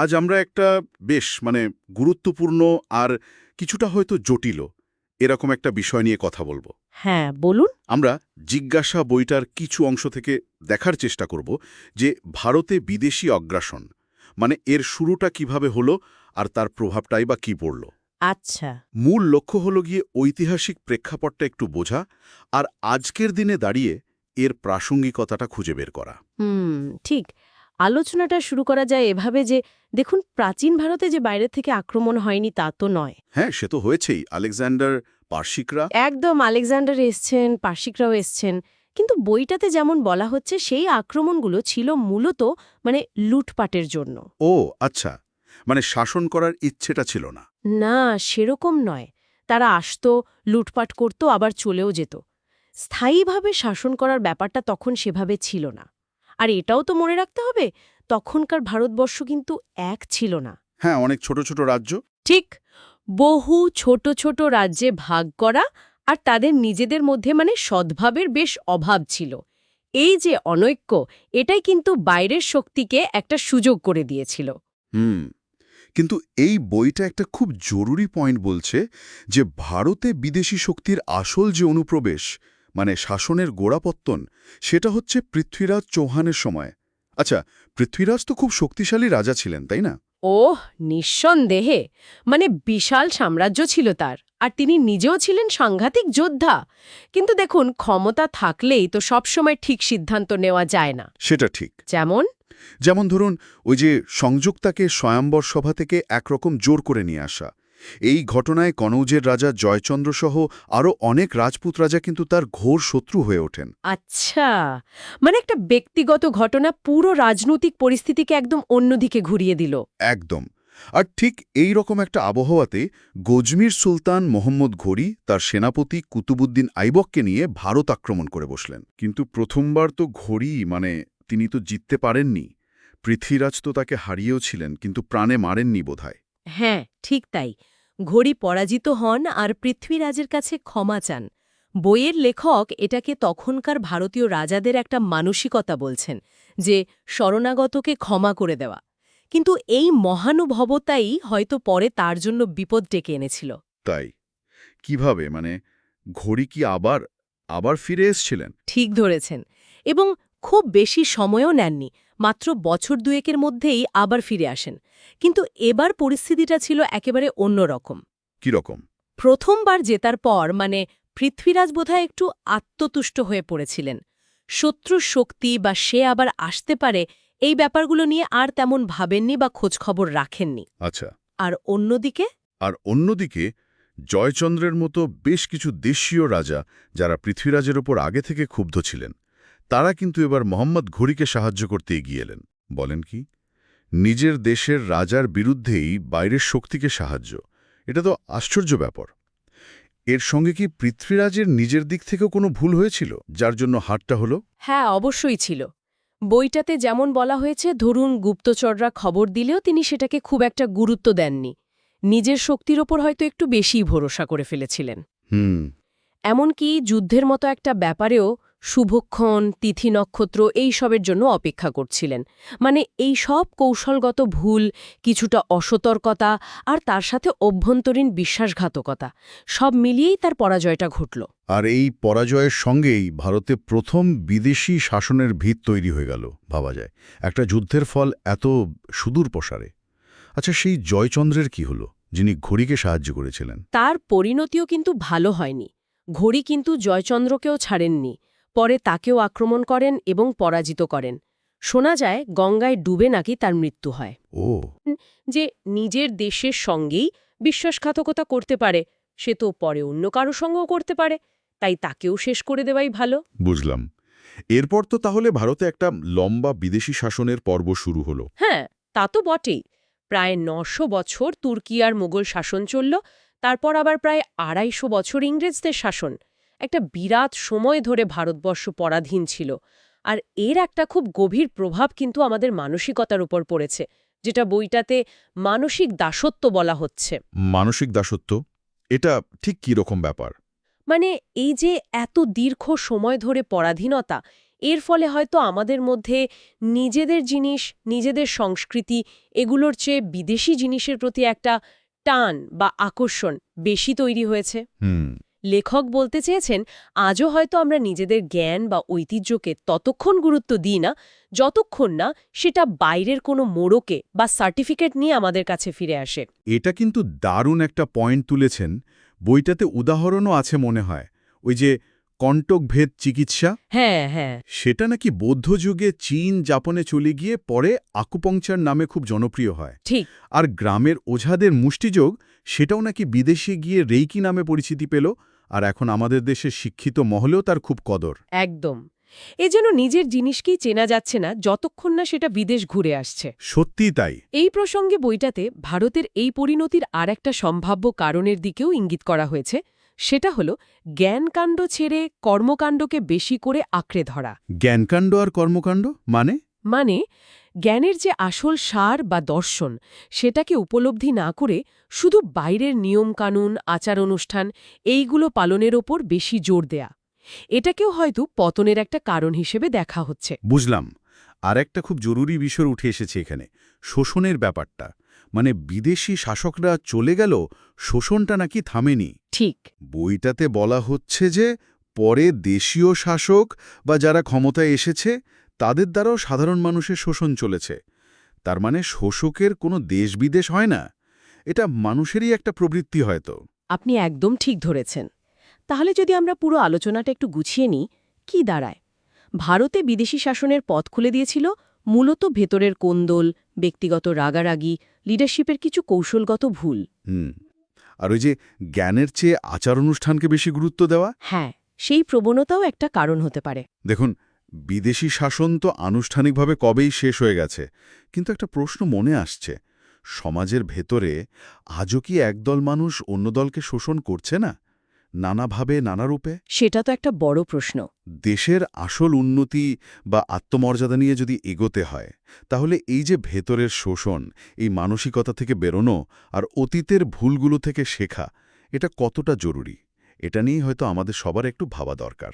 আজ আমরা একটা বেশ মানে গুরুত্বপূর্ণ আর কিছুটা হয়তো জটিল এরকম একটা বিষয় নিয়ে কথা বলব। হ্যাঁ বলুন। আমরা জিজ্ঞাসা বইটার কিছু অংশ থেকে দেখার চেষ্টা করব যে ভারতে বিদেশি অগ্রাসন মানে এর শুরুটা কীভাবে হলো আর তার প্রভাবটাই বা কি পড়ল। আচ্ছা। মূল লক্ষ্য হল গিয়ে ঐতিহাসিক প্রেক্ষাপটটা একটু বোঝা আর আজকের দিনে দাঁড়িয়ে এর প্রাসঙ্গিকতাটা খুঁজে বের করা। হুম ঠিক। আলোচনাটা শুরু করা যায় এভাবে যে দেখুন প্রাচীন ভারতে যে বাইরে থেকে আক্রমণ হয়নি তা তো নয়। হ্যাঁ সে তো হয়েছেই। আলেকজান্ডার পার্শিকরা? একদম আলেকজান্ডার এসছেন পার্শিকরাও এসছেন। কিন্তু বইটাতে যেমন বলা হচ্ছে সেই আক্রমণগুলো ছিল মূলত মানে লুটপাটের জন্য। ও আচ্ছা। মানে শাসন করার ইচ্ছেটা ছিল না। না সেরকম নয়। তারা আসতো লুটপাট করত আবার চলেও যেত। স্থায়ীভাবে শাসন করার ব্যাপারটা তখন সেভাবে ছিল না। আর এটাও তো মনে রাখতে হবে তখনকার ভারতবর্ষ কিন্তু এক ছিল না। হ্যাঁ অনেক ছোট ছোট রাজ্য। ঠিক বহু ছোট ছোট রাজ্যে ভাগ করা আর তাদের নিজেদের মধ্যে মানে সদ্ভাবের বেশ অভাব ছিল। এই যে অনৈক্য এটাই কিন্তু বাইরের শক্তিকে একটা সুযোগ করে দিয়েছিল। হুম কিন্তু এই বইটা একটা খুব জরুরি পয়েন্ট বলছে যে ভারতে বিদেশি শক্তির আসল যে অনুপ্রবেশ মানে শাসনের গোড়াপত্তন সেটা হচ্ছে পৃথ্বীরাজ চৌহানের সময়। আচ্ছা পৃথ্বীরাজ তো খুব শক্তিশালী রাজা ছিলেন তাই না? ওহ নিঃসন্দেহে। মানে বিশাল সাম্রাজ্য ছিল তার আর তিনি নিজেও ছিলেন সাংঘাতিক যোদ্ধা। কিন্তু দেখুন ক্ষমতা থাকলেই তো সবসময় ঠিক সিদ্ধান্ত নেওয়া যায় না। সেটা ঠিক। যেমন? যেমন ধরুন ওই যে সংযুক্তাকে স্বয়ম্বর সভা থেকে একরকম জোর করে নিয়ে আসা এই ঘটনায় কনৌজের রাজা জয়চন্দ্র সহ আরও অনেক রাজপুত রাজা কিন্তু তার ঘোর শত্রু হয়ে ওঠেন। আচ্ছা মানে একটা ব্যক্তিগত ঘটনা পুরো রাজনৈতিক পরিস্থিতিকে একদম অন্যদিকে ঘুরিয়ে দিল। একদম। আর ঠিক এই রকম একটা আবহাওয়াতে গজমির সুলতান মোহাম্মদ ঘড়ি তার সেনাপতি কুতুবুদ্দিন আইবককে নিয়ে ভারত আক্রমণ করে বসলেন। কিন্তু প্রথমবার তো ঘড়ি মানে তিনি তো জিততে পারেননি। পৃথ্বীরাজ তো তাকে হারিয়েও ছিলেন কিন্তু প্রাণে মারেননি বোধহয়। হ্যাঁ ঠিক তাই। ঘড়ি পরাজিত হন আর পৃথ্বীরাজের কাছে ক্ষমা চান। বইয়ের লেখক এটাকে তখনকার ভারতীয় রাজাদের একটা মানসিকতা বলছেন যে শরণাগতকে ক্ষমা করে দেওয়া। কিন্তু এই মহানুভবতাই হয়তো পরে তার জন্য বিপদ ডেকে এনেছিল। তাই? কীভাবে? মানে ঘড়ি কি আবার আবার ফিরে এসছিলেন? ঠিক ধরেছেন। এবং খুব বেশি সময়ও নেননি। মাত্র বছর দুয়েকের মধ্যেই আবার ফিরে আসেন। কিন্তু এবার পরিস্থিতিটা ছিল একেবারে অন্যরকম। কীরকম? প্রথমবার জেতার পর মানে পৃথ্বীরাজ বোধহয় একটু আত্মতুষ্ট হয়ে পড়েছিলেন। শত্রুর শক্তি বা সে আবার আসতে পারে এই ব্যাপারগুলো নিয়ে আর তেমন ভাবেননি বা খোঁজখবর রাখেননি। আচ্ছা। আর অন্যদিকে? আর অন্যদিকে জয়চন্দ্রের মতো বেশ কিছু দেশীয় রাজা যারা পৃথ্বীরাজের ওপর আগে থেকে ক্ষুব্ধ ছিলেন তারা কিন্তু এবার মোহাম্মদ ঘড়িকে সাহায্য করতে এগিয়ে এলেন। বলেন কি নিজের দেশের রাজার বিরুদ্ধেই বাইরের শক্তিকে সাহায্য এটা তো আশ্চর্য ব্যাপার। এর সঙ্গে কি পৃথ্বীরাজের নিজের দিক থেকেও কোনো ভুল হয়েছিল যার জন্য হারটা হলো? হ্যাঁ অবশ্যই ছিল। বইটাতে যেমন বলা হয়েছে ধরুন গুপ্তচররা খবর দিলেও তিনি সেটাকে খুব একটা গুরুত্ব দেননি। নিজের শক্তির ওপর হয়তো একটু বেশিই ভরসা করে ফেলেছিলেন। হুম। এমনকি যুদ্ধের মতো একটা ব্যাপারেও শুভক্ষণ তিথি নক্ষত্র এই সবের জন্য অপেক্ষা করছিলেন। মানে এই সব কৌশলগত ভুল কিছুটা অসতর্কতা আর তার সাথে অভ্যন্তরীণ বিশ্বাসঘাতকতা সব মিলিয়েই তার পরাজয়টা ঘটল। আর এই পরাজয়ের সঙ্গেই ভারতে প্রথম বিদেশি শাসনের ভিত তৈরি হয়ে গেল ভাবা যায়। একটা যুদ্ধের ফল এত সুদূর প্রসারে। আচ্ছা সেই জয়চন্দ্রের কি হলো যিনি ঘড়িকে সাহায্য করেছিলেন? তার পরিণতিও কিন্তু ভালো হয়নি। ঘড়ি কিন্তু জয়চন্দ্রকেও ছাড়েননি। পরে তাকেও আক্রমণ করেন এবং পরাজিত করেন। শোনা যায় গঙ্গায় ডুবে নাকি তার মৃত্যু হয়। ও। যে নিজের দেশের সঙ্গেই বিশ্বাসঘাতকতা করতে পারে সে তো পরে অন্য কারও সঙ্গেও করতে পারে। তাই তাকেও শেষ করে দেওয়াই ভালো। বুঝলাম। এরপর তো তাহলে ভারতে একটা লম্বা বিদেশি শাসনের পর্ব শুরু হলো। হ্যাঁ তা তো বটেই। প্রায় নশো বছর তুর্কি আর মোগল শাসন চলল তারপর আবার প্রায় আড়াইশো বছর ইংরেজদের শাসন। একটা বিরাট সময় ধরে ভারতবর্ষ পরাধীন ছিল আর এর একটা খুব গভীর প্রভাব কিন্তু আমাদের মানসিকতার উপর পড়েছে যেটা বইটাতে মানসিক দাসত্ব বলা হচ্ছে। মানসিক দাসত্ব? এটা ঠিক কী রকম ব্যাপার? মানে এই যে এত দীর্ঘ সময় ধরে পরাধীনতা এর ফলে হয়তো আমাদের মধ্যে নিজেদের জিনিস নিজেদের সংস্কৃতি এগুলোর চেয়ে বিদেশি জিনিসের প্রতি একটা টান বা আকর্ষণ বেশি তৈরি হয়েছে। হুম। লেখক বলতে চেয়েছেন আজও হয়তো আমরা নিজেদের জ্ঞান বা ঐতিহ্যকে ততক্ষণ গুরুত্ব দিই না যতক্ষণ না সেটা বাইরের কোনো মোড়কে বা সার্টিফিকেট নিয়ে আমাদের কাছে ফিরে আসে। এটা কিন্তু দারুণ একটা পয়েন্ট তুলেছেন। বইটাতে উদাহরণও আছে মনে হয়। ওই যে কণ্টকভেদ চিকিৎসা? হ্যাঁ হ্যাঁ। সেটা নাকি বৌদ্ধ যুগে চীন জাপানে চলে গিয়ে পরে আকুপংচার নামে খুব জনপ্রিয় হয়। ঠিক। আর গ্রামের ওঝাদের মুষ্টিযোগ সেটাও নাকি বিদেশে গিয়ে রেইকি নামে পরিচিতি পেল। আর এখন আমাদের দেশের শিক্ষিত মহলেও তার খুব কদর। একদম। এ যেন নিজের জিনিসকেই চেনা যাচ্ছে না যতক্ষণ না সেটা বিদেশ ঘুরে আসছে। সত্যিই তাই। এই প্রসঙ্গে বইটাতে ভারতের এই পরিণতির আর একটা সম্ভাব্য কারণের দিকেও ইঙ্গিত করা হয়েছে সেটা হল জ্ঞানকাণ্ড ছেড়ে কর্মকাণ্ডকে বেশি করে আঁকড়ে ধরা। জ্ঞানকাণ্ড আর কর্মকাণ্ড? মানে? মানে জ্ঞানের যে আসল সার বা দর্শন সেটাকে উপলব্ধি না করে শুধু বাইরের নিয়মকানুন আচার অনুষ্ঠান এইগুলো পালনের ওপর বেশি জোর দেয়া। এটাকেও হয়তো পতনের একটা কারণ হিসেবে দেখা হচ্ছে। বুঝলাম। আর একটা খুব জরুরি বিষয় উঠে এসেছে এখানে শোষণের ব্যাপারটা। মানে বিদেশি শাসকরা চলে গেল শোষণটা নাকি থামেনি। ঠিক। বইটাতে বলা হচ্ছে যে পরে দেশীয় শাসক বা যারা ক্ষমতায় এসেছে তাদের দ্বারাও সাধারণ মানুষের শোষণ চলেছে। তার মানে শোষকের কোনো দেশ বিদেশ হয় না। এটা মানুষেরই একটা প্রবৃত্তি হয়তো। আপনি একদম ঠিক ধরেছেন। তাহলে যদি আমরা পুরো আলোচনাটা একটু গুছিয়ে নিই কি দাঁড়ায়? ভারতে বিদেশি শাসনের পথ খুলে দিয়েছিল মূলত ভেতরের কোন্দল ব্যক্তিগত রাগারাগি লিডারশিপের কিছু কৌশলগত ভুল। হুম। আর ওই যে জ্ঞানের চেয়ে আচার অনুষ্ঠানকে বেশি গুরুত্ব দেওয়া? হ্যাঁ সেই প্রবণতাও একটা কারণ হতে পারে। দেখুন বিদেশি শাসন তো আনুষ্ঠানিকভাবে কবেই শেষ হয়ে গেছে। কিন্তু একটা প্রশ্ন মনে আসছে। সমাজের ভেতরে আজও কি একদল মানুষ অন্য দলকে শোষণ করছে না? নানাভাবে নানারূপে? সেটা তো একটা বড় প্রশ্ন। দেশের আসল উন্নতি বা আত্মমর্যাদা নিয়ে যদি এগোতে হয় তাহলে এই যে ভেতরের শোষণ এই মানসিকতা থেকে বেরোনো আর অতীতের ভুলগুলো থেকে শেখা এটা কতটা জরুরি? এটা নিয়েই হয়তো আমাদের সবার একটু ভাবা দরকার।